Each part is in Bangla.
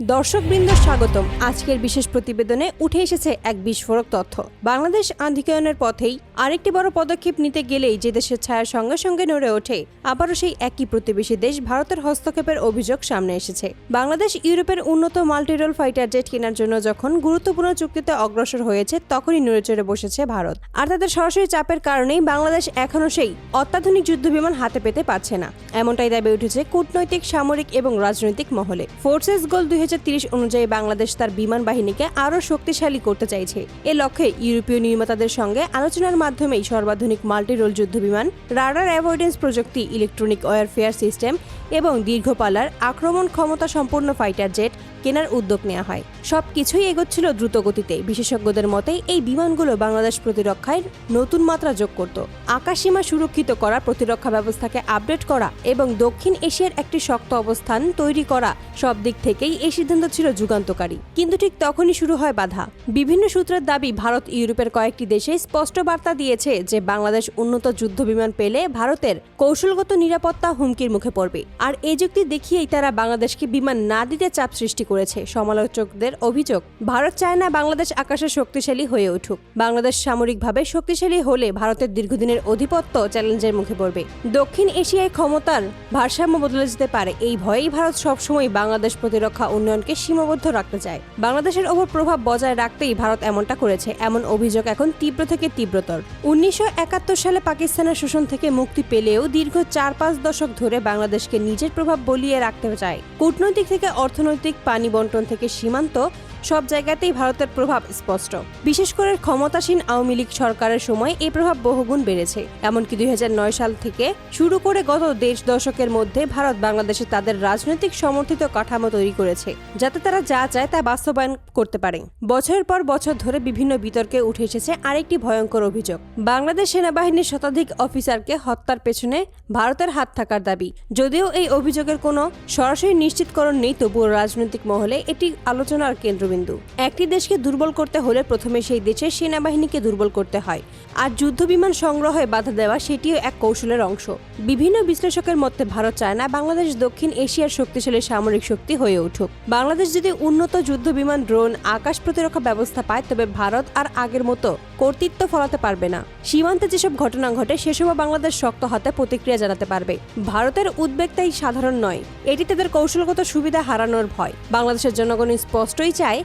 দর্শকবৃন্দ, স্বাগতম। আজকের বিশেষ প্রতিবেদনে উঠে এসেছে এক বিস্ফোরক তথ্য। বাংলাদেশ আধিকায়নের পথেই আরেকটি বড় পদক্ষেপ নিতে গেলেই যে দেশের ছায়ার সঙ্গে সঙ্গে নড়ে ওঠে, আবারও সেই একই প্রতিবেশী দেশ ভারতের হস্তক্ষেপের অভিযোগ সামনে এসেছে। বাংলাদেশ ইউরোপের উন্নত মাল্টিরোল ফাইটার জেট কেনার জন্য যখন গুরুত্বপূর্ণ চুক্তিতে অগ্রসর হয়েছে, তখনই নড়ে চড়ে বসেছে ভারত। আর তাদের সরাসরি চাপের কারণেই বাংলাদেশ এখনও সেই অত্যাধুনিক যুদ্ধবিমান হাতে পেতে পারছে না। এমনটাই দাবি উঠেছে কূটনৈতিক, সামরিক এবং রাজনৈতিক মহলে। ফোর্সেস গোল দুই অনুযায়ী বাংলাদেশ তার বিমান বাহিনীকে আরও শক্তিশালী করতে চাইছে। এ লক্ষ্যে ইউরোপীয় নির্মাতাদের সঙ্গে আলোচনার মাধ্যমেই সর্বাধুনিক মাল্টিরোল যুদ্ধবিমান, রাডার অ্যাভয়েডেন্স প্রযুক্তি, ইলেকট্রনিক ওয়ারফেয়ার সিস্টেম এবং দীর্ঘপালার আক্রমণ ক্ষমতা সম্পন্ন ফাইটার জেট কেনার উদ্যোগ নেওয়া হয়। সব কিছুই এগোচ্ছিল দ্রুত গতিতে বিশেষজ্ঞদের মতে এই বিমানগুলো বাংলাদেশ প্রতিরক্ষায় নতুন মাত্রা যোগ করত। আকাশসীমা সুরক্ষিত করা প্রতিরক্ষা ব্যবস্থাকে আপডেট করা এবং দক্ষিণ এশিয়ার একটি শক্ত অবস্থান তৈরি করা সব দিক থেকেই এই সিদ্ধান্ত ছিল যুগান্তকারী। কিন্তু ঠিক তখনই শুরু হয় বাধা। বিভিন্ন সূত্রের দাবি, ভারত ইউরোপের কয়েকটি দেশে স্পষ্ট বার্তা দিয়েছে যে বাংলাদেশ উন্নত যুদ্ধবিমান পেলে ভারতের কৌশলগত নিরাপত্তা হুমকির মুখে পড়বে। আর এই যুক্তি দেখিয়েই তারা বাংলাদেশকে বিমান না দিতে চাপ সৃষ্টি করেছে। সমালোচকদের অভিযোগ, ভারত চায় না বাংলাদেশ আকাশে শক্তিশালী হয়ে উঠুক। বাংলাদেশ সামরিকভাবে শক্তিশালী হলে ভারতের দীর্ঘদিনের অধিপত্য চ্যালেঞ্জের মুখে পড়বে। দক্ষিণ এশিয়ায় ক্ষমতার ভারসাম্য বদলে যেতে পারে। এই ভয়েই ভারত সবসময় বাংলাদেশ প্রতিরক্ষা উন্নয়নকে সীমাবদ্ধ রাখতে চায়। বাংলাদেশের ওপর প্রভাব বজায় রাখতেই ভারত এমনটা করেছে। এমন অভিযোগ এখন তীব্র থেকে তীব্রতর। উনিশশো একাত্তর সালে পাকিস্তানের শোষণ থেকে মুক্তি পেলেও দীর্ঘ চার পাঁচ দশক ধরে বাংলাদেশকে নিজের প্রভাব বলিয়ে রাখতে চায়। কূটনৈতিক থেকে অর্থনৈতিক পানি বন্টন থেকে সীমান্ত সব জায়গাতেই ভারতের প্রভাব স্পষ্ট। বিশেষ করে ক্ষমতাসীন আওয়ামী লীগ সরকারের সময় এই প্রভাব বহুগুণ বেড়েছে। এমনকি দুই নয় সাল থেকে শুরু করে গত দেশ দশকের মধ্যে ভারত বাংলাদেশে তাদের রাজনৈতিক সমর্থিত কাঠামো তৈরি করেছে, যাতে তারা যা চায় তা বাস্তবায়ন করতে পারে। বছরের পর বছর ধরে বিভিন্ন বিতর্কে উঠে এসেছে আরেকটি ভয়ঙ্কর অভিযোগ। বাংলাদেশ সেনাবাহিনীর শতাধিক অফিসারকে হত্যার পেছনে ভারতের হাত থাকার দাবি। যদিও এই অভিযোগের কোনো সরাসরি নিশ্চিতকরণ নেই, তবুও রাজনৈতিক মহলে এটি আলোচনার কেন্দ্রবিন্দু। একটি দেশকে দুর্বল করতে হলে প্রথমে সেই দেশের সেনাবাহিনীকে দুর্বল করতে হয়। আর যুদ্ধবিমান সংগ্রহে বাধা দেওয়া সেটিও এক কৌশলের অংশ। বিভিন্ন বিশ্লেষকের মধ্যে ভারত চায় না বাংলাদেশ, দক্ষিণ এশিয়ার শক্তিশালী সামরিক শক্তি হয়ে উঠুক। বাংলাদেশ যদি উন্নত যুদ্ধবিমান ড্রোন, আকাশ প্রতিরক্ষা ব্যবস্থা পায়, তবে ভারত আর আগের মতো কর্তৃত্ব ফলাতে পারবে না। সীমান্তে যেসব ঘটনা ঘটে, সেসবও বাংলাদেশ শক্ত হাতে প্রতিক্রিয়া জানাতে পারবে। ভারতের উদ্বেগ তাই সাধারণ নয়। এটি তাদের কৌশলগত সুবিধা হারানোর ভয়। বাংলাদেশের জনগণ স্পষ্টই চায়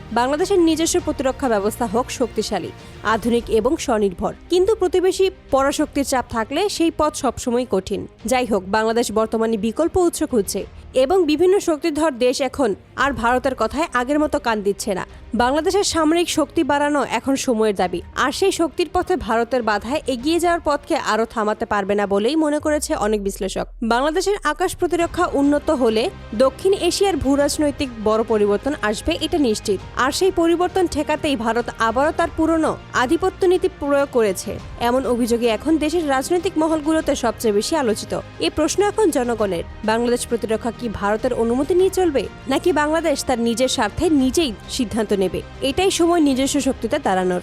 বাংলাদেশের নিজস্ব প্রতিরক্ষা ব্যবস্থা হোক শক্তিশালী, আধুনিক এবং স্বনির্ভর। কিন্তু প্রতিবেশী পরাশক্তির চাপ থাকলে সেই পথ সবসময় কঠিন। যাই হোক, বাংলাদেশ বর্তমানে বিকল্প উৎস খুঁজছে এবং বিভিন্ন শক্তিধর দেশ এখন আর ভারতের কথায় আগের মতো কান দিচ্ছে না। বাংলাদেশের সামরিক শক্তি বাড়ানো এখন সময়ের দাবি। আর সেই শক্তির পথে ভারতের বাধায় এগিয়ে যাওয়ার পথকে আরও থামাতে পারবে না বলেই মনে করেছে অনেক বিশ্লেষক। বাংলাদেশের আকাশ প্রতিরক্ষা উন্নত হলে দক্ষিণ এশিয়ার ভূ রাজনৈতিক বড় পরিবর্তন আসবে, এটা নিশ্চিত। আর সেই পরিবর্তন ঠেকাতেই ভারত আবারও তার পুরনো আধিপত্য নীতি প্রয়োগ করেছে। এমন অভিযোগে এখন দেশের রাজনৈতিক মহলগুলোতে সবচেয়ে বেশি আলোচিত। এ প্রশ্ন এখন জনগণের। বাংলাদেশ প্রতিরক্ষা কি ভারতের অনুমতি নিয়ে চলবে? নাকি বাংলাদেশ তার নিজের স্বার্থে নিজেই সিদ্ধান্ত নেবে? এটাই সময় নিজস্ব শক্তিতে দাঁড়ানোর